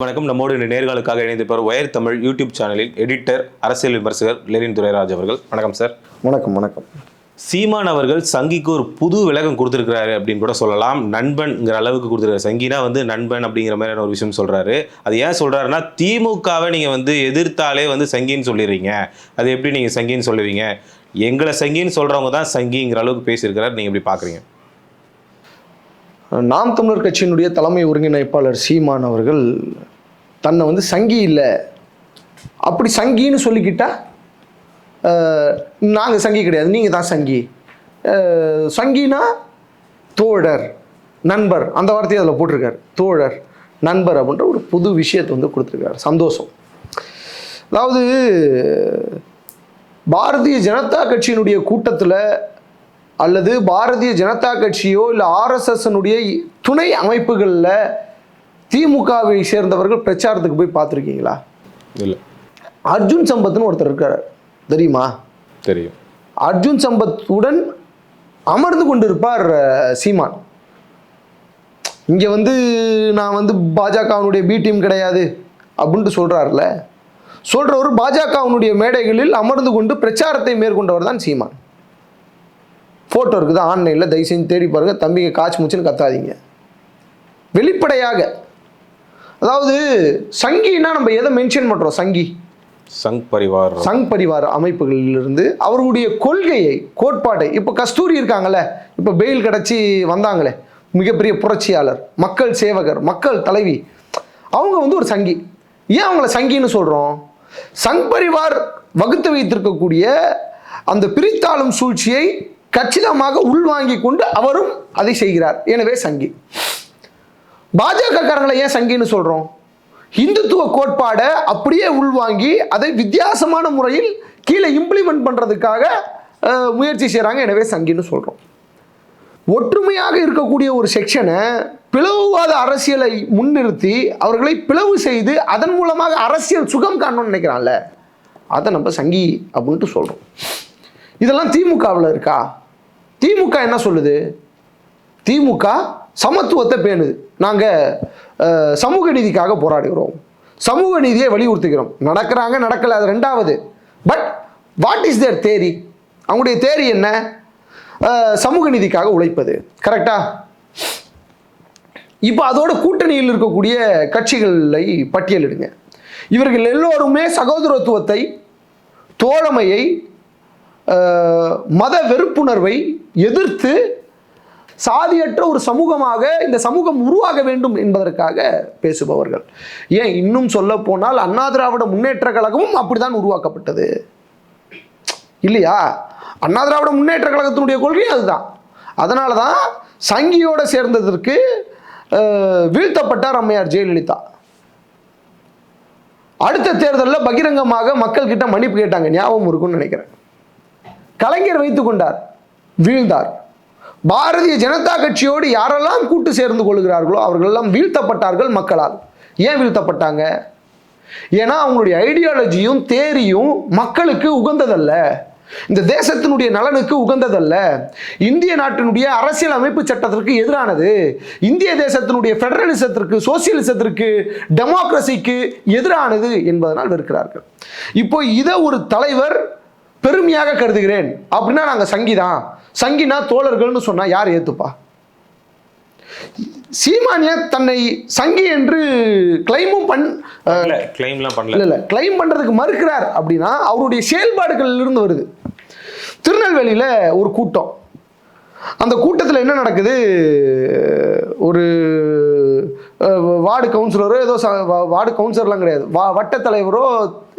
வணக்கம். நம்மோடு இந்த நேர்களுக்காக இணைந்திருப்பவர் ஒயர் தமிழ் யூடியூப் சேனலில் எடிட்டர் அரசியல் விமர்சகர் லெனின் துரைராஜ் அவர்கள். வணக்கம் சார். வணக்கம் வணக்கம். சீமான் அவர்கள் சங்கிக்கு ஒரு புது விளக்கம் கொடுத்துருக்கிறாரு அப்படின்னு கூட சொல்லலாம். நண்பன்ங்கிற அளவுக்கு கொடுத்துருக்காரு. சங்கினா வந்து நண்பன் அப்படிங்கிற மாதிரியான ஒரு விஷயம் சொல்றாரு. அது ஏன் சொல்றாருன்னா திமுகவை நீங்க வந்து எதிர்த்தாலே வந்து சங்கின்னு சொல்லிடுறீங்க. அது எப்படி நீங்க சங்கின்னு சொல்லுவீங்க? எங்களை சங்கின்னு சொல்றவங்க தான் சங்கிங்கிற அளவுக்கு பேசியிருக்கிறார். நீங்க எப்படி பாக்குறீங்க? நாம் தமிழர் கட்சியினுடைய தலைமை ஒருங்கிணைப்பாளர் சீமான் அவர்கள் தன்னை வந்து சங்கி இல்லை. அப்படி சங்கின்னு சொல்லிக்கிட்டா நாங்கள் சங்கி கிடையாது நீங்கள் தான் சங்கி. சங்கினா தோழர் நண்பர் அந்த வார்த்தையை அதில் போட்டிருக்காரு. தோழர் நண்பர் அப்படின்ற ஒரு புது விஷயத்தை வந்து கொடுத்துருக்காரு. சந்தோஷம். அதாவது பாரதிய ஜனதா கட்சியினுடைய கூட்டத்தில் அல்லது பாரதிய ஜனதா கட்சியோ இல்லை ஆர்எஸ்எஸ்னுடைய துணை அமைப்புகளில் திமுகவை சேர்ந்தவர்கள் பிரச்சாரத்துக்கு போய் பார்த்துருக்கீங்களா? இல்லை. அர்ஜுன் சம்பத்னு ஒருத்தர் இருக்கார். தெரியுமா? தெரியும். அர்ஜுன் சம்பத்துடன் அமர்ந்து கொண்டிருப்பார் சீமான். இங்கே வந்து நான் வந்து பாஜகவினுடைய பி டீம் கிடையாது அப்படின்ட்டு சொல்கிறாருல சொல்கிறவர் பாஜகவினுடைய மேடைகளில் அமர்ந்து கொண்டு பிரச்சாரத்தை மேற்கொண்டவர் தான் சீமான். ஃபோட்டோ இருக்குது? ஆன்லைனில் தயவு செஞ்சு தேடி பாருங்க. தம்பிங்க காய்ச்சி முச்சுன்னு கத்தாதீங்க. வெளிப்படையாக அதாவது சங்கின்னா நம்ம எதை மென்ஷன் பண்ணுறோம் சங்கி. சங் பரிவார் சங் பரிவார அமைப்புகளிலிருந்து அவர்களுடைய கொள்கையை கோட்பாட்டை இப்போ கஸ்தூரி இருக்காங்கல்ல இப்போ பெயில் கிடச்சி வந்தாங்களே மிகப்பெரிய புரட்சியாளர் மக்கள் சேவகர் மக்கள் தலைவி அவங்க வந்து ஒரு சங்கி. ஏன் அவங்கள சங்கின்னு சொல்கிறோம் சங் பரிவார் வகுத்து வைத்திருக்கக்கூடிய அந்த பிரித்தாளும் சூழ்ச்சியை கச்சிதமாக உள்வாங்கி கொண்டு அவரும் அதை செய்கிறார். எனவே சங்கி. பாஜகக்காரங்களை ஏன் சங்கின்னு சொல்கிறோம் இந்துத்துவ கோட்பாடை அப்படியே உள்வாங்கி அதை வித்தியாசமான முறையில் கீழே இம்ப்ளிமெண்ட் பண்ணுறதுக்காக முயற்சி செய்கிறாங்க எனவே சங்கின்னு சொல்கிறோம் ஒற்றுமையாக இருக்கக்கூடிய ஒரு செக்ஷனை பிளவுவாத அரசியலை முன்னிறுத்தி அவர்களை பிளவு செய்து அதன் மூலமாக அரசியல் சுகம் காணணும்னு நினைக்கிறான்ல அதை நம்ம சங்கி அப்படின்ட்டு சொல்கிறோம் இதெல்லாம் திமுகவில் இருக்கா? திமுக என்ன சொல்லுது? திமுக சமத்துவத்தை பேணுது. நாங்கள் சமூக நீதிக்காக போராடுகிறோம். சமூக நீதியை வலியுறுத்துகிறோம். நடக்கிறாங்க நடக்கலை அது ரெண்டாவது. But what is their theory அவங்களுடைய தேரி என்ன? சமூக நீதிக்காக உழைப்பது. கரெக்டா இப்போ அதோட கூட்டணியில் இருக்கக்கூடிய கட்சிகளை பட்டியலிடுங்க இவர்கள் எல்லோருமே சகோதரத்துவத்தை தோழமையை மத வெறுப்புணர்வை எதிர்த்து சாதியற்ற ஒரு சமூகமாக இந்த சமூகம் உருவாக வேண்டும் என்பதற்காக பேசுபவர்கள். ஏன் இன்னும் சொல்ல போனால் அண்ணா திராவிட முன்னேற்ற கழகமும் அப்படிதான் உருவாக்கப்பட்டது. இல்லையா? அண்ணா திராவிட முன்னேற்ற கழகத்தினுடைய கொள்கை அதுதான். அதனால தான் சங்கியோட சேர்ந்ததற்கு வீழ்த்தப்பட்டார் அம்மையார் ஜெயலலிதா. அடுத்த தேர்தலில் பகிரங்கமாக மக்கள் கிட்ட மன்னிப்பு கேட்டாங்க. ஞாபகம் இருக்கும்னு நினைக்கிறேன். கலைஞர் வைத்துக்கொண்டார் வீழ்ந்தார். பாரதிய ஜனதா கட்சியோடு யாரெல்லாம் கூட்டு சேர்ந்து கொள்கிறார்களோ அவர்களெல்லாம் வீழ்த்தப்பட்டார்கள் மக்களால். ஏன் வீழ்த்தப்பட்டாங்க? ஏன்னா அவங்களுடைய ஐடியாலஜியும் தேரியும் மக்களுக்கு உகந்ததல்ல. இந்த தேசத்தினுடைய நலனுக்கு உகந்ததல்ல. இந்திய நாட்டினுடைய அரசியல் அமைப்பு சட்டத்திற்கு எதிரானது. இந்திய தேசத்தினுடைய ஃபெடரலிசத்திற்கு சோசியலிசத்திற்கு டெமோக்ரஸிக்கு எதிரானது என்பதனால் வெறுக்கிறார்கள். இப்போ இதை ஒரு தலைவர் பெருமையாக கருதுகிறேன். அப்படின்னா நாங்கள் சங்கிதான். சங்கினா தோழர்கள்னு சொன்னா யார் ஏத்துப்பா? சீமானிய தன்னை சங்கி என்று கிளைமும் பண் கிளைம்லாம் பண்ணல. இல்ல இல்ல. கிளைம் பண்றதுக்கு மறுக்கிறார் அப்படின்னா அவருடைய செயல்பாடுகளில் இருந்து வருது. திருநெல்வேலியில ஒரு கூட்டம். அந்த கூட்டத்தில் என்ன நடக்குது? ஒரு வார்டு கவுன்சிலரோ ஏதோ வார்டு கவுன்சிலர்லாம் கிடையாது. வா வட்டத் தலைவரோ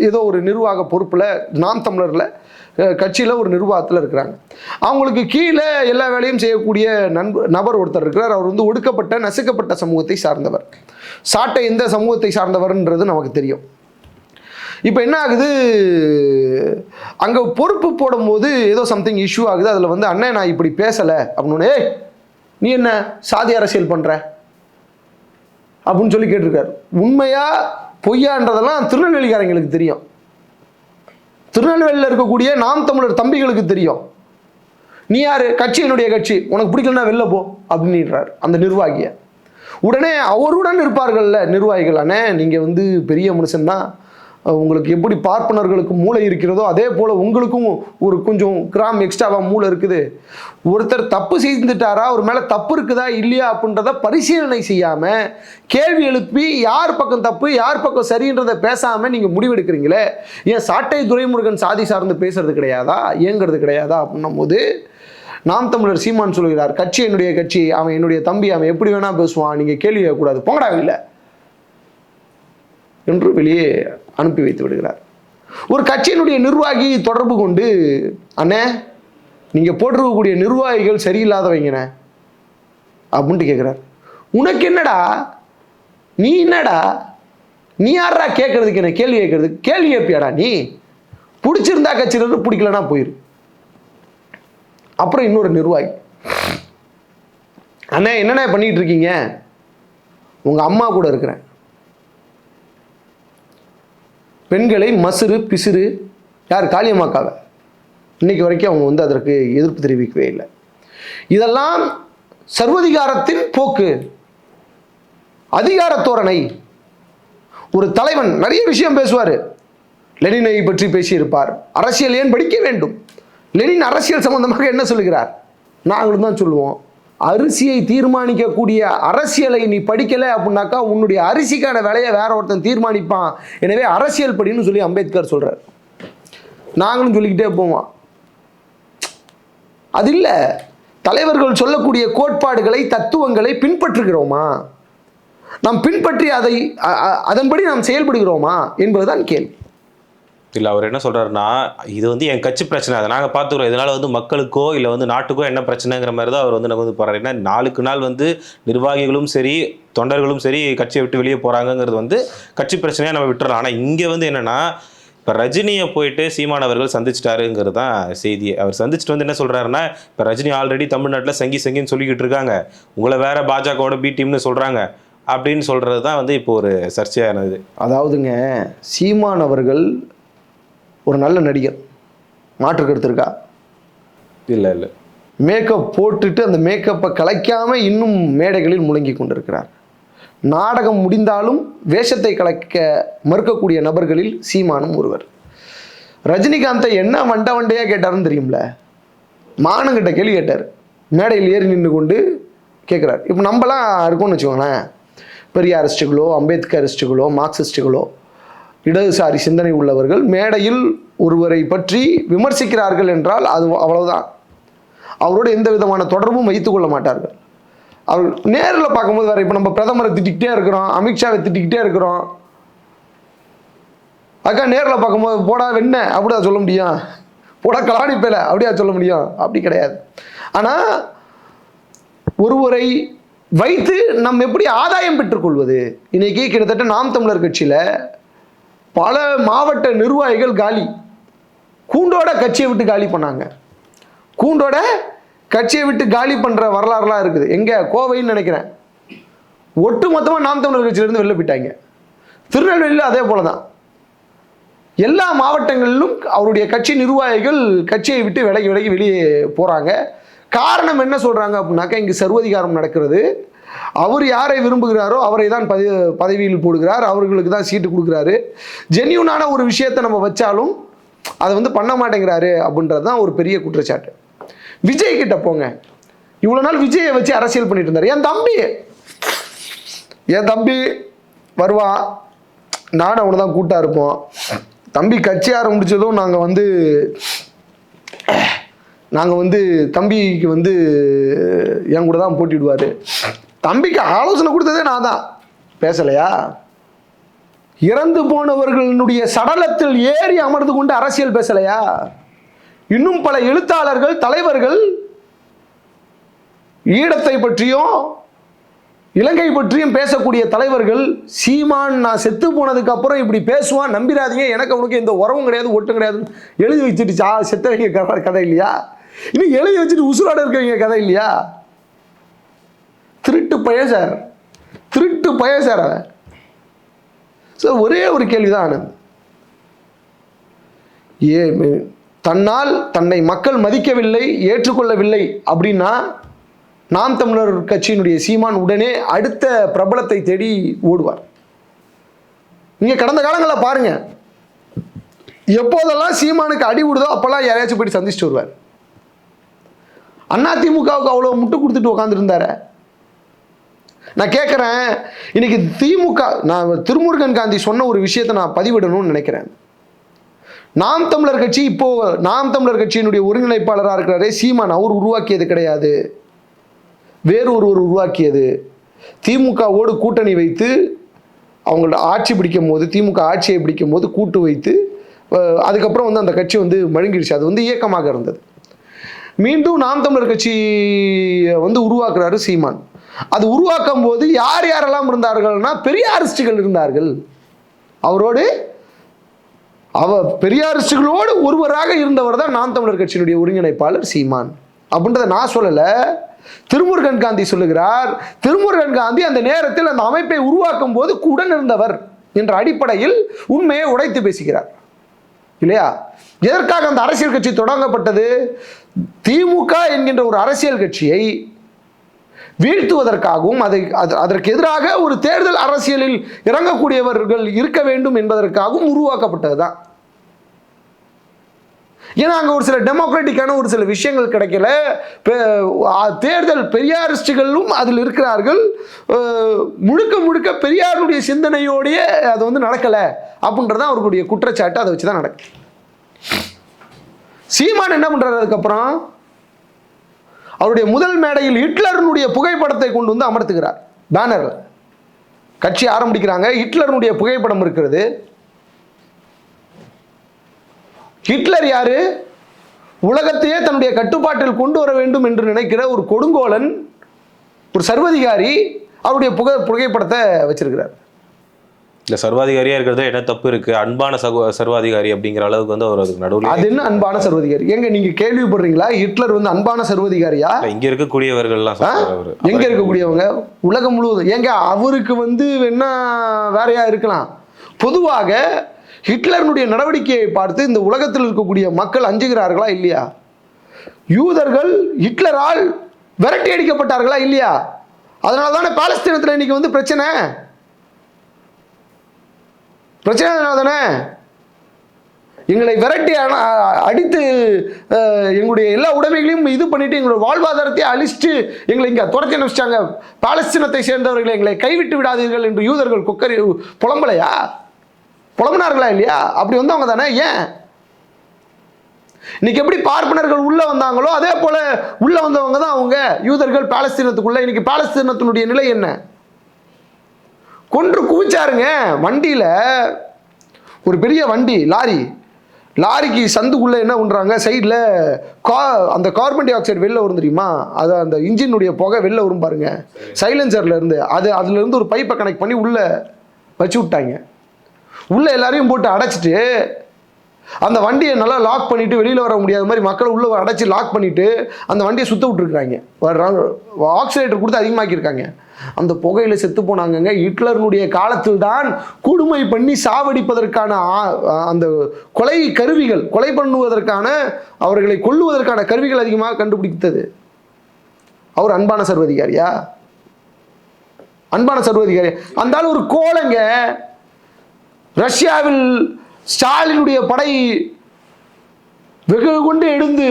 ஏதோ ஒரு நிர்வாக பொறுப்பில் நாம் தமிழரில் கட்சியில் ஒரு நிர்வாகத்தில் இருக்கிறாங்க. அவங்களுக்கு கீழே எல்லா வேலையும் செய்யக்கூடிய நண்பு நபர் ஒருத்தர் இருக்கிறார். அவர் வந்து ஒடுக்கப்பட்ட நசுக்கப்பட்ட சமூகத்தை சார்ந்தவர். சாட்டை எந்த சமூகத்தை சார்ந்தவர்ன்றது நமக்கு தெரியும். இப்போ என்ன ஆகுது? அங்கே பொறுப்பு போடும்போது ஏதோ சம்திங் இஷ்யூ ஆகுது. அதில் வந்து அண்ணன் நான் இப்படி பேசலை. அப்படின்னு ஏய் நீ என்ன சாதி அரசியல் பண்ணுற அப்படின்னு சொல்லி கேட்டிருக்காரு. உண்மையாக பொய்யான்றதெல்லாம் திருநெல்வேலிக்காரங்களுக்கு தெரியும். திருநெல்வேலியில் இருக்கக்கூடிய நாம் தமிழர் தம்பிகளுக்கு தெரியும். நீ யார்? கட்சி என்னுடைய கட்சி. உனக்கு பிடிக்கலன்னா வெளில போ அப்படின்றார் அந்த நிர்வாகியை. உடனே அவருடன் இருப்பார்கள்ல நிர்வாகிகள் அண்ணே நீங்கள் வந்து பெரிய மனுஷன்தான் உங்களுக்கு எப்படி பார்ப்பனர்களுக்கு மூளை இருக்கிறதோ அதே போல் உங்களுக்கும் ஒரு கொஞ்சம் கிராம் எக்ஸ்ட்ராவாக மூளை இருக்குது. ஒருத்தர் தப்பு செய்துட்டாரா அவர் மேலே தப்பு இருக்குதா இல்லையா அப்படின்றத பரிசீலனை செய்யாமல் கேள்வி எழுப்பி யார் பக்கம் தப்பு யார் பக்கம் சரின்றதை பேசாமல் நீங்கள் முடிவெடுக்கிறீங்களே ஏன் சாட்டை துரைமுருகன் சாதி சார்ந்து பேசுறது கிடையாதா இயங்குறது கிடையாதா அப்படின்னும் போது நாம் தமிழர் சீமான் சொல்கிறார் கட்சி என்னுடைய கட்சி அவன் என்னுடைய தம்பி அவன் எப்படி வேணால் பேசுவான் நீங்கள் கேள்வி கேட்கக்கூடாது போங்கடா இல்லை என்று வெளியே அனுப்பி வைத்து விடுகிறார். ஒரு கட்சியினுடைய நிர்வாகி தொடர்பு கொண்டு அண்ணே நீங்கள் போட்டிருக்கக்கூடிய நிர்வாகிகள் சரியில்லாதவங்கண்ணே அப்படின்ட்டு கேட்குறார். உனக்கு என்னடா? நீ என்னடா? நீ யாரா கேட்கறதுக்கு என்ன கேள்வி கேட்கறது? கேள்வி கேட்பியாடா நீ? பிடிச்சிருந்தா கட்சியிலிருந்து பிடிக்கலனா போயிரு. அப்புறம் இன்னொரு நிர்வாகி அண்ணே என்னண்ணே பண்ணிகிட்டு இருக்கீங்க? உங்கள் அம்மா கூட இருக்கிறேன். பெண்களை மசுறு பிசுறு யார் காளியம்மாக்காவை இன்னைக்கு வரைக்கும் அவங்க வந்து அதற்கு எதிர்ப்பு தெரிவிக்கவே இல்லை. இதெல்லாம் சர்வதிகாரத்தின் போக்கு. அதிகார தோரணை. ஒரு தலைவன் நிறைய விஷயம் பேசுவார். லெனினை பற்றி பேசியிருப்பார். அரசியல் ஏன் படிக்க வேண்டும்? லெனின் அரசியல் சம்பந்தமாக என்ன சொல்லுகிறார்? நாங்களும் தான் சொல்லுவோம். அரிசியை தீர்மானிக்கக்கூடிய அரசியலை நீ படிக்கலை அப்படின்னாக்கா உன்னுடைய அரிசிக்கான விலையை வேற ஒருத்தன் தீர்மானிப்பான். எனவே அரசியல் படின்னு சொல்லி அம்பேத்கர் சொல்கிறார் நாங்களும் சொல்லிக்கிட்டே போவோம். அது இல்லை. தலைவர்கள் சொல்லக்கூடிய கோட்பாடுகளை தத்துவங்களை பின்பற்றுகிறோமா? நாம் பின்பற்றி அதை அதன்படி நாம் செயல்படுகிறோமா என்பதுதான் கேள்வி. இல்லை அவர் என்ன சொல்கிறாருன்னா இது வந்து என் கட்சி பிரச்சனை. அதை நாங்கள் பார்த்துக்கிறோம். இதனால் வந்து மக்களுக்கோ இல்லை வந்து நாட்டுக்கோ என்ன பிரச்சனைங்கிற மாதிரி தான் அவர் வந்து நம்ம வந்து போறாரு. ஏன்னா நாளுக்கு நாள் வந்து நிர்வாகிகளும் சரி தொண்டர்களும் சரி கட்சியை விட்டு வெளியே போகிறாங்கங்கிறது வந்து கட்சி பிரச்சனையாக நம்ம விட்டுறலாம். ஆனால் இங்கே வந்து என்னென்னா இப்போ ரஜினியை போயிட்டு சீமான் அவர்கள் சந்திச்சிட்டாருங்கிறது தான் செய்தி. அவர் சந்திச்சுட்டு வந்து என்ன சொல்கிறாருன்னா இப்போ ரஜினி ஆல்ரெடி தமிழ்நாட்டில் சங்கி சங்கின்னு சொல்லிக்கிட்டு இருக்காங்க. உங்களை வேற பாஜகவோட பி டீம்னு சொல்கிறாங்க அப்படின்னு சொல்கிறது தான் வந்து இப்போ ஒரு சர்ச்சையானது அதாவதுங்க சீமான் அவர்கள் ஒரு நல்ல நடிகர். மாற்று கருத்து இருக்கா? இல்லை இல்லை. மேக்கப் போட்டுட்டு அந்த மேக்கப்பை கலைக்காம இன்னும் மேடைகளில் முழங்கி கொண்டிருக்கிறார். நாடகம் முடிந்தாலும் வேஷத்தை கலைக்க மறுக்கக்கூடிய நபர்களில் சீமானும் ஒருவர். ரஜினிகாந்தை என்ன வண்ட வண்டையாக கேட்டாருன்னு தெரியும்ல? மானங்கிட்ட கேள்வி கேட்டார். மேடையில் ஏறி நின்று கொண்டு கேட்குறாரு இப்போ நம்மலாம் இருக்கோம்னு வச்சுக்கோங்களேன். பெரியாரிஸ்டுகளோ அம்பேத்கரிஸ்டுகளோ மார்க்சிஸ்டுகளோ இடதுசாரி சிந்தனை உள்ளவர்கள் மேடையில் ஒருவரை பற்றி விமர்சிக்கிறார்கள் என்றால் அது அவ்வளவுதான். அவரோட எந்த விதமான தொடர்பும் வைத்துக்கொள்ள மாட்டார்கள். அவர் நேரில் பார்க்கும்போது வேறு இப்போ நம்ம பிரதமரை திட்டிக்கிட்டே இருக்கிறோம் அமித்ஷாவை திட்டிக்கிட்டே இருக்கிறோம். அக்கா நேரில் பார்க்கும்போது போடா வெண்ண அப்படியா சொல்ல முடியும்? போடா கலாடி பேல அப்படியா சொல்ல முடியும்? அப்படி கிடையாது. ஆனால் ஒருவரை வைத்து நம்ம எப்படி ஆதாயம் பெற்றுக்கொள்வது இன்னைக்கு கிட்டத்தட்ட நாம் தமிழர் கட்சியில் பல மாவட்ட நிர்வாகிகள் காலி. கூண்டோட கட்சியை விட்டு காலி பண்ணாங்க. கூண்டோட கட்சியை விட்டு காலி பண்ணுற வரலாறுலாம் இருக்குது. எங்கே? கோவைன்னு நினைக்கிறேன். ஒட்டு மொத்தமாக நாம் தமிழர் கட்சியிலேருந்து வெளில போயிட்டாங்க. திருநெல்வேலியில் அதே போல தான் எல்லா மாவட்டங்களிலும் அவருடைய கட்சி நிர்வாகிகள் கட்சியை விட்டு விலகி விலகி வெளியே போகிறாங்க காரணம் என்ன சொல்கிறாங்க அப்படின்னாக்கா இங்கே சர்வதிகாரம் நடக்கிறது. அவர் யாரை விரும்புகிறாரோ அவரை தான் பதி பதவியில் போடுகிறார். அவர்களுக்கு தான் சீட்டு கொடுக்குறாரு. ஜென்யூனான ஒரு விஷயத்தை நம்ம வச்சாலும் அதை வந்து பண்ண மாட்டேங்கிறாரு அப்படின்றது தான் ஒரு பெரிய குற்றச்சாட்டு. விஜய் கிட்ட போங்க. இவ்வளோ நாள் விஜயை வச்சு அரசியல் பண்ணிட்டு இருந்தார். என் தம்பி. என் தம்பி வருவான் நானும் அவனை தான் கூட்டா இருப்போம். தம்பி கட்சி ஆரம்பிச்சதும் நாங்கள் வந்து நாங்கள் வந்து தம்பிக்கு வந்து என் கூட தான் போட்டிடுவார். தம்பிக்கு ஆலோசனை கொடுத்ததே நான் தான் பேசலையா? இறந்து போனவர்களுடைய சடலத்தில் ஏறி அமர்ந்து கொண்டு அரசியல் பேசலையா? இன்னும் பல எழுத்தாளர்கள் தலைவர்கள் ஈழத்தை பற்றியும் இலங்கை பற்றியும் பேசக்கூடிய தலைவர்கள் சீமான் நான் செத்து போனதுக்கு அப்புறம் இப்படி பேசுவான் நம்பிராதீங்க எனக்கு அவனுக்கு எந்த உறவும் கிடையாது ஒட்டும் கிடையாது எழுதி வச்சுட்டு சா செத்தவங்க கதை கதை இல்லையா? இன்னும் எழுதி வச்சுட்டு உசுரோட இருக்கவங்க கதை இல்லையா? திருட்டு பய சார் திருட்டு பய சார் அவன். சார் ஒரே ஒரு கேள்விதான் ஆனந்த் ஏ தன்னால் தன்னை மக்கள் மதிக்கவில்லை ஏற்றுக்கொள்ளவில்லை அப்படின்னா நாம் தமிழர் கட்சியினுடைய சீமான் உடனே அடுத்த பிரபலத்தை தேடி ஓடுவார். நீங்கள் கடந்த காலங்களில் பாருங்கள் எப்போதெல்லாம் சீமானுக்கு அடி விடுதோ அப்போல்லாம் யாரையாச்சும் போயிட்டு சந்திச்சுட்டு வருவார். அதிமுகவுக்கு அவ்வளோ முட்டு கொடுத்துட்டு உட்காந்துருந்தாரு நான் கேட்குறேன் இன்னைக்கு திமுக நான் திருமுருகன் காந்தி சொன்ன ஒரு விஷயத்தை நான் பதிவிடணும்னு நினைக்கிறேன். நாம் தமிழர் கட்சி இப்போ நாம் தமிழர் கட்சியினுடைய ஒருங்கிணைப்பாளராக இருக்கிறாரே சீமான் அவர் உருவாக்கியது கிடையாது. வேறு ஒருவர் உருவாக்கியது. திமுகவோடு கூட்டணி வைத்து அவங்களோட ஆட்சி பிடிக்கும் போது திமுக ஆட்சியை பிடிக்கும் போது கூட்டு வைத்து அதுக்கப்புறம் வந்து அந்த கட்சி வந்து மழுங்கிடுச்சு. அது வந்து இயக்கமாக இருந்தது. மீண்டும் நாம் தமிழர் கட்சி வந்து உருவாக்குறாரு சீமான். அது உருவாக்கும் போது யார் யாரெல்லாம் இருந்தார்கள்னா பெரியாரிஸ்டுகள் இருந்தார்கள். அவரோடு அவ பெரியாரிஸ்டுகளோடு ஒருவராக இருந்தவர் தான் நாம் தமிழர் கட்சியினுடைய ஒருங்கிணைப்பாளர் சீமான். அப்படின்றத நான் சொல்லலை. திருமுருகன் காந்தி சொல்லுகிறார் திருமுருகன் காந்தி அந்த நேரத்தில் அந்த அமைப்பை உருவாக்கும் போது உடன் இருந்தவர் என்ற அடிப்படையில் உண்மையை உடைத்து பேசுகிறார். இல்லையா? எதற்காக அந்த அரசியல் கட்சி தொடங்கப்பட்டது? திமுக என்கின்ற ஒரு அரசியல் கட்சியை வீழ்த்துவதற்காகவும் அதை அது- அதற்கு எதிராக ஒரு தேர்தல் அரசியலில் இறங்கக்கூடியவர்கள் இருக்க வேண்டும் என்பதற்காகவும் உருவாக்கப்பட்டது தான் ஏன்னா அங்கே ஒரு சில டெமோக்ராட்டிக்கான ஒரு சில விஷயங்கள் கிடைக்கல. பெ- தேர்தல் பெரியாரிஸ்டுகளும் அதில் இருக்கிறார்கள். முழுக்க முழுக்க பெரியாருடைய சிந்தனையோடையே அது வந்து நடக்கலை அப்படின்றது அவர்களுடைய குற்றச்சாட்டு. அதை வச்சு தான் நடக்குது சீமான் என்ன பண்ணுறாரு அதுக்கப்புறம்? அவருடைய முதல் மேடையில் ஹிட்லருடைய புகைப்படத்தை கொண்டு வந்து அமர்த்துகிறார். பேனரில். கட்சி ஆரம்பிக்கிறாங்க. ஹிட்லருடைய புகைப்படம் இருக்கிறது. ஹிட்லர் யாரு? உலகத்தையே தன்னுடைய கட்டுப்பாட்டில் கொண்டு வர வேண்டும் என்று நினைக்கிற ஒரு கொடுங்கோலன் ஒரு சர்வதிகாரி அவருடைய புகை புகைப்படத்தை வச்சிருக்கிறார். இல்ல சர்வாதிகாரியா இருக்கிறது என்ன தப்பு இருக்கு? அன்பான சகோ சர்வாதிகாரி அப்படிங்கிற அளவுக்கு வந்து அவர் அதுக்கு நடுவில் அது என்ன அன்பான சர்வதிகாரி? எங்க நீங்க கேள்விப்படுறீங்களா? ஹிட்லர் வந்து அன்பான சர்வதிகாரியா? இங்க இருக்கக்கூடியவர்கள்லாம் அவரு. எங்க இருக்கக்கூடியவங்க? உலகம் முழுவதும். ஏங்க அவருக்கு வந்து என்ன வேறையா இருக்கலாம். பொதுவாக ஹிட்லருடைய நடவடிக்கையை பார்த்து இந்த உலகத்தில் இருக்கக்கூடிய மக்கள் அஞ்சுகிறார்களா இல்லையா? யூதர்கள் ஹிட்லரால் விரட்டி அடிக்கப்பட்டார்களா இல்லையா? அதனால தானே பாலஸ்தீனத்தில் இன்னைக்கு வந்து பிரச்சனை? பிரச்சனை அதனால தானே? எங்களை விரட்டி அடித்து எங்களுடைய எல்லா உடைமைகளையும் இது பண்ணிட்டு எங்களுடைய வாழ்வாதாரத்தை அழிச்சிட்டு எங்களை இங்கே துரத்தி அனுப்பிச்சிட்டாங்க. பாலஸ்தீனத்தை சேர்ந்தவர்களை எங்களை கைவிட்டு விடாதீர்கள் என்று யூதர்கள் குக்கரி புலம்பலையா? புலம்புனார்களா இல்லையா? அப்படி வந்தவங்க தானே ஏன்? இன்னைக்கு எப்படி பார்ப்பனர்கள் உள்ள வந்தாங்களோ அதே போல உள்ள வந்தவங்க தான் அவங்க. யூதர்கள் பாலஸ்தீனத்துக்குள்ள. இன்னைக்கு பாலஸ்தீனத்தினுடைய நிலை என்ன? கொன்று குவிச்சாருங்க. வண்டியில் ஒரு பெரிய வண்டி லாரி. லாரிக்கு சந்துக்குள்ளே என்ன பண்ணுறாங்க சைடில் கா அந்த கார்பன் டை ஆக்சைடு வெளில வரும் தெரியுமா? அது அந்த இன்ஜினுடைய புகை வெளில வரும் பாருங்க. சைலன்சர்ல இருந்து அது அதுலேருந்து ஒரு பைப்பை கனெக்ட் பண்ணி உள்ளே வச்சு விட்டாங்க. உள்ளே எல்லாரையும் போட்டு அடைச்சிட்டு அந்த வண்டியை நல்லா லாக் பண்ணிவிட்டு வெளியில் வர முடியாத மாதிரி மக்களை உள்ளே அடைச்சி லாக் பண்ணிவிட்டு அந்த வண்டியை சுத்த விட்டுருக்குறாங்க. ஆக்சிலேட்டர் கொடுத்து அதிகமாக்கியிருக்காங்க. அந்த புகையில செத்து போனாங்கங்க. ஹிட்லருடைய காலத்தில் தான் கொடுமை பண்ணி சாவடிப்பதற்கான அந்த கொலை கருவிகள் கொலை பண்ணுவதற்கான அவர்களை கொல்லுவதற்கான கருவிகள் அதிகமாக கண்டுபிடித்தது. அவர் அன்பான சர்வதிகாரியா? அன்பான சர்வதிகாரி அந்த ஆள் ஒரு கோலங்க. ரஷ்யாவில் ஸ்டாலினுடைய படை வெகு கொண்டு எழுந்து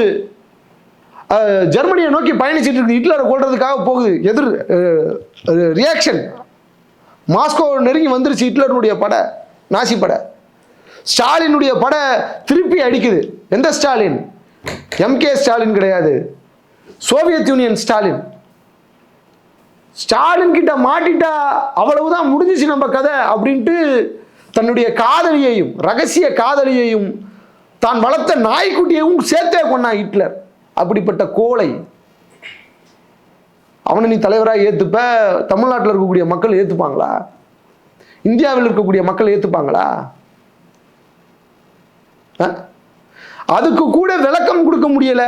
ஜெர்மனியை நோக்கி பயணிச்சிட்டு இருக்கு ஹிட்லரை கொள்றதுக்காக போகுது. எதிர் ரியாக்ஷன் மாஸ்கோ நெருங்கி வந்துருச்சு ஹிட்லருடைய படை நாசி படை. ஸ்டாலினுடைய படை திருப்பி அடிக்குது. எந்த ஸ்டாலின்? எம்கே ஸ்டாலின் கிடையாது. Soviet union Stalin. ஸ்டாலின் கிட்ட மாட்டிட்டா அவ்வளவுதான் முடிஞ்சிச்சு நம்ம கதை அப்படின்ட்டு தன்னுடைய காதலியையும் ரகசிய காதலியையும் தான் வளர்த்த நாய்க்குட்டியையும் சேர்த்தே கொண்டான் ஹிட்லர். அப்படிப்பட்ட கோலை அவனை நீ தலைவராக ஏற்றுப்ப தமிழ்நாட்டில் இருக்கக்கூடிய மக்கள் ஏற்றுப்பாங்களா இந்தியாவில் இருக்கக்கூடிய மக்கள் ஏற்றுப்பாங்களா ஆ? அதுக்கு கூட விளக்கம் கொடுக்க முடியல.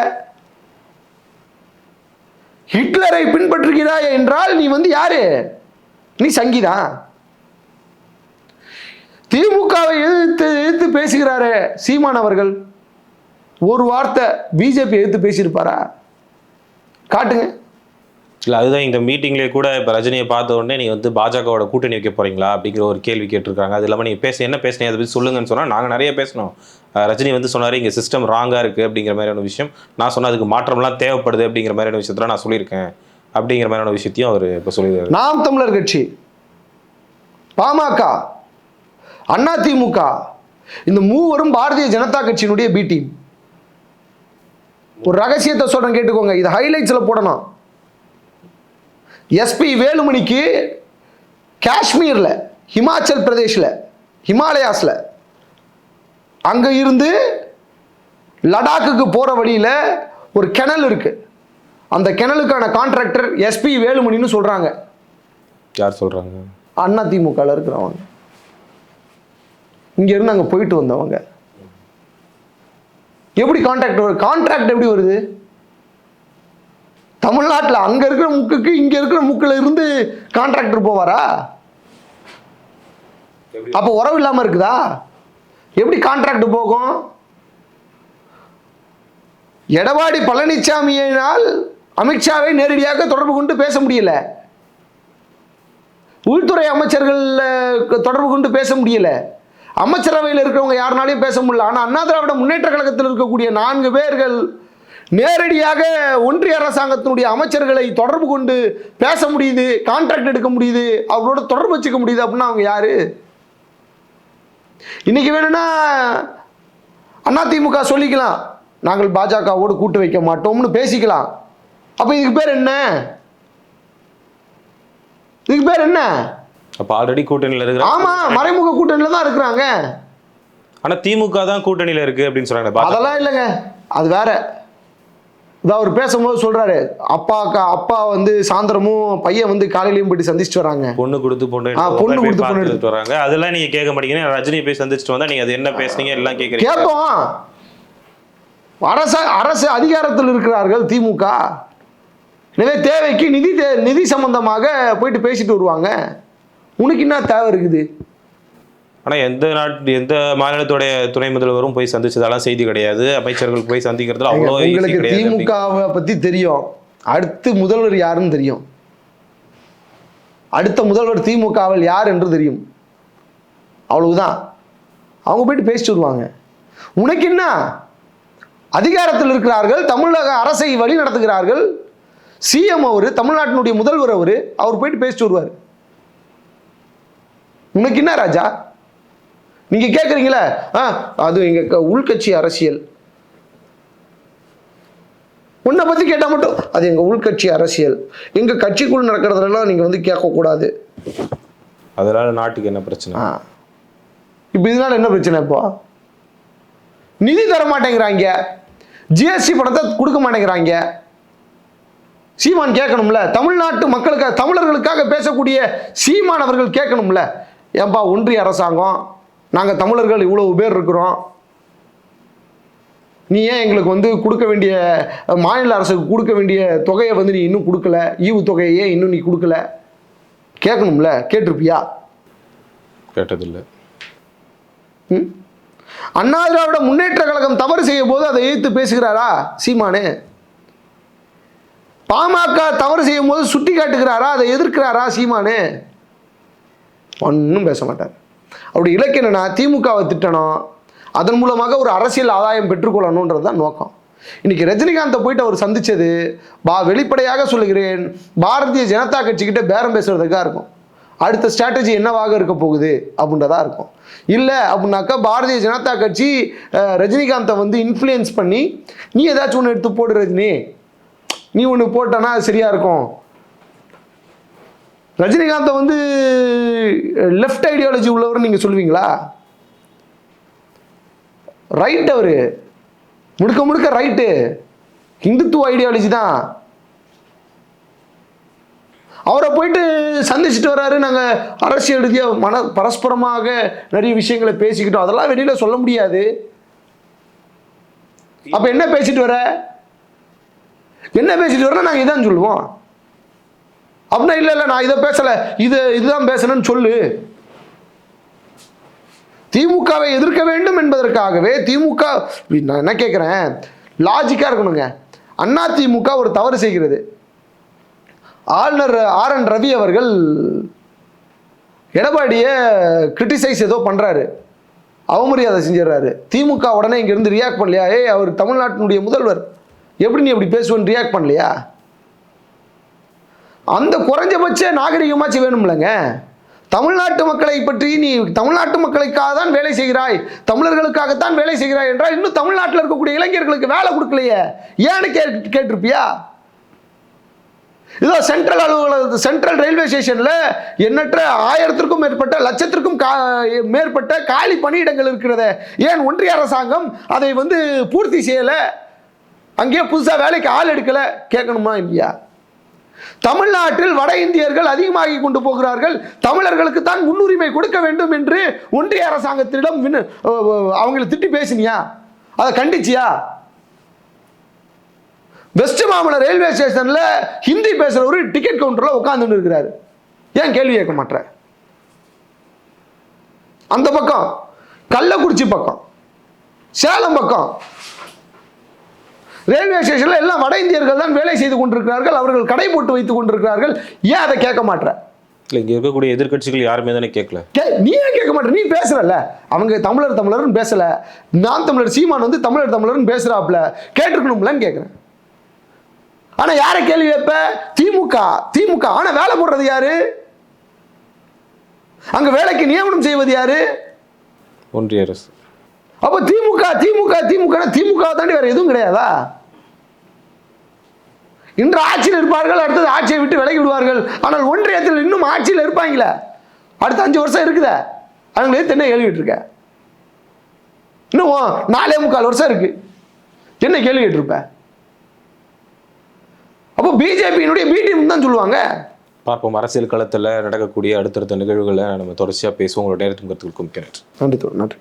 ஹிட்லரை பின்பற்றுகிறாய் என்றால் நீ வந்து யாரு? நீ சங்கீதா. திமுகவை எதிர்த்து எதிர்த்து பேசுகிறாரே சீமான் அவர்கள். ஒரு வார்த்தை பிஜேபி எதிர்த்து பேசியிருப்பாரா? காட்டுங்க. இல்லை அதுதான் இந்த மீட்டிங்லேயே கூட இப்போ ரஜினியை பார்த்த உடனே நீங்கள் வந்து பாஜகவோட கூட்டணி வைக்க போறீங்களா அப்படிங்கிற ஒரு கேள்வி கேட்டிருக்காங்க. அது இல்லாமல் நீங்கள் பேச என்ன பேசுனீங்க? அதை பற்றி சொல்லுங்கன்னு சொன்னால் நாங்கள் நிறைய பேசினோம் ரஜினி வந்து சொன்னார் இங்கே சிஸ்டம் ராங்காக இருக்குது அப்படிங்கிற மாதிரியான விஷயம். நான் சொன்ன அதுக்கு மாற்றம்லாம் தேவைப்படுது அப்படிங்கிற மாதிரியான விஷயத்தில் நான் சொல்லியிருக்கேன். அப்படிங்கிற மாதிரியான விஷயத்தையும் அவர் இப்போ சொல்லியிருக்காரு. நாம் தமிழர் கட்சி பாமக அதிமுக இந்த மூவரும் பாரதிய ஜனதா கட்சியினுடைய பி டீம் ஒரு ரகசியத்தை சொல்றேன் கேட்டுக்கோங்க. இது ஹைலைட்ஸ்ல போடணும். எஸ்பி வேலுமணிக்கு காஷ்மீர்ல ஹிமாச்சல் பிரதேஷ்ல ஹிமாலயாஸ்ல அங்க இருந்து லடாக்குக்கு போற வழியில ஒரு கிணல் இருக்கு. அந்த கிணலுக்கான கான்ட்ராக்டர் எஸ்பி வேலுமணின்னு சொல்றாங்க. யார் சொல்கிறாங்க அண்ணா திமுகவில் இருக்கிறவங்க. இங்க இருந்து அங்க போயிட்டு வந்தவங்க. எப்படி கான்ட்ராக்ட் வருது கான்ட்ராக்ட் எப்படி வருது? தமிழ்நாட்டில் அங்க இருக்கிற முக்குக்கு இங்க இருக்கிற முக்குல இருந்து கான்ட்ராக்டர் போவாரா? அப்போ உறவு இல்லாம இருக்குதா? எப்படி கான்ட்ராக்ட் போகும்? எடப்பாடி பழனிசாமியினால் அமித்ஷாவை நேரடியாக தொடர்பு கொண்டு பேச முடியல. உள்துறை அமைச்சர்கள் தொடர்பு கொண்டு பேச முடியல. அமைச்சரவையில் இருக்கிறவங்க யாருனாலையும் பேச முடியல. ஆனால் அண்ணா திராவிட முன்னேற்ற கழகத்தில் இருக்கக்கூடிய நான்கு பேர்கள் நேரடியாக ஒன்றிய அரசாங்கத்தினுடைய அமைச்சர்களை தொடர்பு கொண்டு பேச முடியுது கான்ட்ராக்ட் எடுக்க முடியுது அவரோட தொடர்பு வச்சுக்க முடியுது அப்படின்னா அவங்க யாரு? இன்னைக்கு வேணும்னா அதிமுக சொல்லிக்கலாம். நாங்கள் பாஜகவோடு கூட்டு வைக்க மாட்டோம்னு பேசிக்கலாம். அப்போ இதுக்கு பேர் என்ன? இதுக்கு பேர் என்ன? அப்போ ஆல்ரெடி கூட்டணியில் இருக்கிற ஆமா மறைமுக கூட்டணியில தான் இருக்கிறாங்க. ஆனால் திமுக தான் கூட்டணியில் இருக்குது அப்படின்னு சொல்கிறாங்க அதெல்லாம் இல்லைங்க. அது வேற. இதான் அவர் பேசும்போது சொல்றாரு அப்பா அப்பா வந்து சாயந்தரமும் பையன் வந்து காலையிலயும் போயிட்டு சந்திச்சுட்டு வராங்க. பொண்ணு கொடுத்து பொண்ணு பொண்ணு கொடுத்து பொண்ணு பார்த்துட்டு வராங்க. அதெல்லாம் நீங்க கேட்க மாட்டீங்கன்னா ரஜினி போய் சந்திச்சுட்டு வந்தா நீங்க அது என்ன பேசுனீங்க எல்லாம் கேட்குறீங்க கேட்போம் அரச அரசு அதிகாரத்தில் இருக்கிறார்கள் திமுக. எனவே தேவைக்கு நிதி தே- நிதி சம்பந்தமாக போயிட்டு பேசிட்டு வருவாங்க. உனக்கு என்ன தேவை இருக்குது? ஆனா எந்த நாட்டு எந்த மாநிலத்துடைய துணை முதல்வரும் போய் சந்திச்சதெல்லாம் செய்தி கிடையாது. அமைச்சர்கள் போய் சந்திக்கிறதுல அவ்வளோ உங்களுக்கு. திமுகவை பத்தி தெரியும். அடுத்து முதல்வர் யாருன்னு தெரியும். அடுத்த முதல்வர் திமுகவில் யார் என்று தெரியும். அவ்வளவுதான். அவங்க போயிட்டு பேசிட்டு வருவாங்க. உனக்கு என்ன? அதிகாரத்தில் இருக்கிறார்கள் தமிழக அரசை வழி நடத்துகிறார்கள். சிஎம் அவர் தமிழ்நாட்டினுடைய முதல்வர் அவர் அவர் போயிட்டு பேசிட்டு வருவார். உனக்கு என்ன ராஜா? நீங்க கேட்குறீங்களே ஆ அது எங்க க- உள்கட்சி அரசியல். உன்னை பத்தி கேட்டா மட்டும் அது எங்க உள்கட்சி அரசியல். எங்க கட்சிக்குள் நடக்கிறதுலாம் நீங்க வந்து கேட்கக்கூடாது. அதனால நாட்டுக்கு என்ன பிரச்சனை? இப்போ இதனால என்ன பிரச்சனை இப்போ? நிதி தர மாட்டேங்கிறாங்க. ஜிஎஸ்டி பணத்தை கொடுக்க மாட்டேங்கிறாங்க. சீமான் கேட்கணும்ல? தமிழ்நாட்டு மக்களுக்காக தமிழர்களுக்காக பேசக்கூடிய சீமான் அவர்கள் கேட்கணும்ல? ஏன்பா ஒன்றிய அரசாங்கம் நாங்கள் தமிழர்கள் இவ்வளவு பேர் இருக்கிறோம். நீ ஏன் எங்களுக்கு வந்து கொடுக்க வேண்டிய மாநில அரசுக்கு கொடுக்க வேண்டிய தொகையை வந்து நீ இன்னும் கொடுக்கல? ஈவு தொகையை ஏன் இன்னும் நீ கொடுக்கல? கேட்கணும்ல கேட்டிருப்பியா? கேட்டதில்லை. ம்? அண்ணா திராவிட முன்னேற்ற கழகம் தவறு செய்யும் போது அதை எதிர்த்து பேசுகிறாரா சீமானு? பாமக தவறு செய்யும் போது சுட்டி காட்டுகிறாரா அதை எதிர்க்கிறாரா சீமானு? ஒன்றும் பேச மாட்டார். அவருடைய இலக்கு என்னன்னா திமுகவை திட்டணும். அதன் மூலமாக ஒரு அரசியல் ஆதாயம் பெற்றுக்கொள்ளணுன்றது தான் நோக்கம். இன்னைக்கு ரஜினிகாந்தை போயிட்டு அவர் சந்திச்சது பா வெளிப்படையாக சொல்லுகிறேன் பாரதிய ஜனதா கட்சிக்கிட்ட பேரம் பேசுறதுக்காக இருக்கும். அடுத்த ஸ்ட்ராட்டஜி என்னவாக இருக்க போகுது அப்படின்றதா இருக்கும். இல்லை அப்படின்னாக்கா பாரதிய ஜனதா கட்சி ரஜினிகாந்தை வந்து இன்ஃப்ளூயன்ஸ் பண்ணி நீ ஏதாச்சும் ஒன்று எடுத்து போடு ரஜினி. நீ ஒன்று போட்டனா அது சரியா இருக்கும். ரஜினிகாந்தை வந்து லெஃப்ட் ஐடியாலஜி உள்ளவர் நீங்கள் சொல்லுவீங்களா? ரைட் அவரு. முழுக்க முழுக்க ரைட்டு இந்துத்துவ ஐடியாலஜி தான். அவரை போயிட்டு சந்திச்சுட்டு வர்றாரு நாங்கள் அரசியல் ரீதியாக மன பரஸ்பரமாக நிறைய விஷயங்களை பேசிக்கிட்டோம். அதெல்லாம் வெளியில் சொல்ல முடியாது. அப்போ என்ன பேசிட்டு வர? என்ன பேசிட்டு வரனா நாங்கள் இதான் சொல்லுவோம். அப்படின்னா இல்லை இல்லை நான் இதை பேசலை. இது இதுதான் பேசணும்னு சொல்லு. திமுகவை எதிர்க்க வேண்டும் என்பதற்காகவே திமுக நான் என்ன கேட்குறேன் லாஜிக்காக இருக்கணுங்க. அண்ணா திமுக ஒரு தவறு செய்கிறது. ஆளுநர் ஆர் என் ரவி அவர்கள் எடப்பாடியை கிரிட்டிசைஸ் ஏதோ பண்ணுறாரு அவமரியாதை செஞ்சிடறாரு. திமுக உடனே இங்கேருந்து ரியாக்ட் பண்ணலையா? ஏய் அவர் தமிழ்நாட்டினுடைய முதல்வர். எப்படி நீ அப்படி பேசுவேன்னு ரியாக்ட் பண்ணலையா? அந்த குறைஞ்சபட்ச நாகரிகமாச்சு வேணும்லங்க. தமிழ்நாட்டு மக்களை பற்றி நீ தமிழ்நாட்டு மக்களுக்காக தான் வேலை செய்கிறாய் தமிழர்களுக்காகத்தான் வேலை செய்கிறாய் என்றால் இன்னும் தமிழ்நாட்டில் இருக்கக்கூடிய இளைஞர்களுக்கு வேலை கொடுக்கலையே. ஏன்னு கே கேட்டிருப்பியா? இதோ சென்ட்ரல் அலுவலக சென்ட்ரல் ரயில்வே ஸ்டேஷனில் எண்ணற்ற ஆயிரத்திற்கும் மேற்பட்ட லட்சத்திற்கும் கா மேற்பட்ட காலி பணியிடங்கள் இருக்கிறது. ஏன் ஒன்றிய அரசாங்கம் அதை வந்து பூர்த்தி செய்யலை? அங்கேயே புதுசாக வேலைக்கு ஆள் எடுக்கலை. கேட்கணுமா இல்லையா? தமிழ்நாட்டில் வட இந்தியர்கள் அதிகமாகி கொண்டு போகிறார்கள். தமிழர்களுக்கு தான் முன்னுரிமை கொடுக்க வேண்டும் என்று ஒன்றிய அரசாங்கத்திடம் அவங்களை திட்டி பேசினியா? அதை கண்டிச்சியா? வெஸ்ட் மாம்பல ரயில்வே ஸ்டேஷன்ல ஹிந்தி பேசுறவரு டிக்கெட் கவுண்டர்ல உட்காந்துன்னு இருக்கிறாரு ஏன் கேள்வி கேட்க மாட்டேற அந்த பக்கம் கள்ளக்குறிச்சி பக்கம் சேலம் பக்கம் ரயில்வே ஸ்டேஷன்ல எல்லாம் வட இந்தியர்கள் தான் வேலை செய்து கொண்டிருக்கிறார்கள். அவர்கள் கடை போட்டு வைத்துக் கொண்டிருக்கிறார்கள். ஏன் அதை கேட்க மாட்டேற இல்லை இங்கே இருக்கக்கூடிய எதிர்க்கட்சிகள் யாருமே தானே கேட்கல. கே நீ ஏன் கேட்க மாட்டே நீ பேசுறல அவங்க தமிழர் தமிழர்னு பேசல. நான் தமிழர் சீமான் வந்து தமிழர் தமிழர்னு பேசுறாப்ல கேட்டிருக்கணும்லன்னு கேட்குறேன். ஆனா யாரை கேள்வி கேட்ப? திமுக திமுக. ஆனா வேலை போடுறது யாரு? அங்க வேலைக்கு நியமனம் செய்வது யாரு? ஒன்றிய அரசு. அப்ப திமுக திமுக திமுக திமுக தாண்டி வேற எதுவும் கிடையாதா? இன்று ஆட்சியில் இருப்பார்கள் அடுத்தது ஆட்சியை விட்டு விலகி விடுவார்கள். ஆனால் ஒன்றியத்தில் இன்னும் ஆட்சியில் இருப்பாங்களே? அடுத்த அஞ்சு வருஷம் இருக்குதே? அவங்களே தென்னை கேள்விட்டு இருக்க இன்னும் நாலே முக்கால் வருஷம் இருக்கு. என்ன கேள்வி கேட்டிருப்ப? அப்போ பிஜேபியினுடைய பி தான் சொல்லுவாங்க. பார்ப்போம். அரசியல் களத்தில் நடக்கக்கூடிய அடுத்தடுத்த நிகழ்வுகளை நம்ம தொடர்ச்சியாக பேசுவோம். உங்களோட நேரத்துக்கு கருத்துக்களுக்கும் மிக்க நன்றி. நன்றி.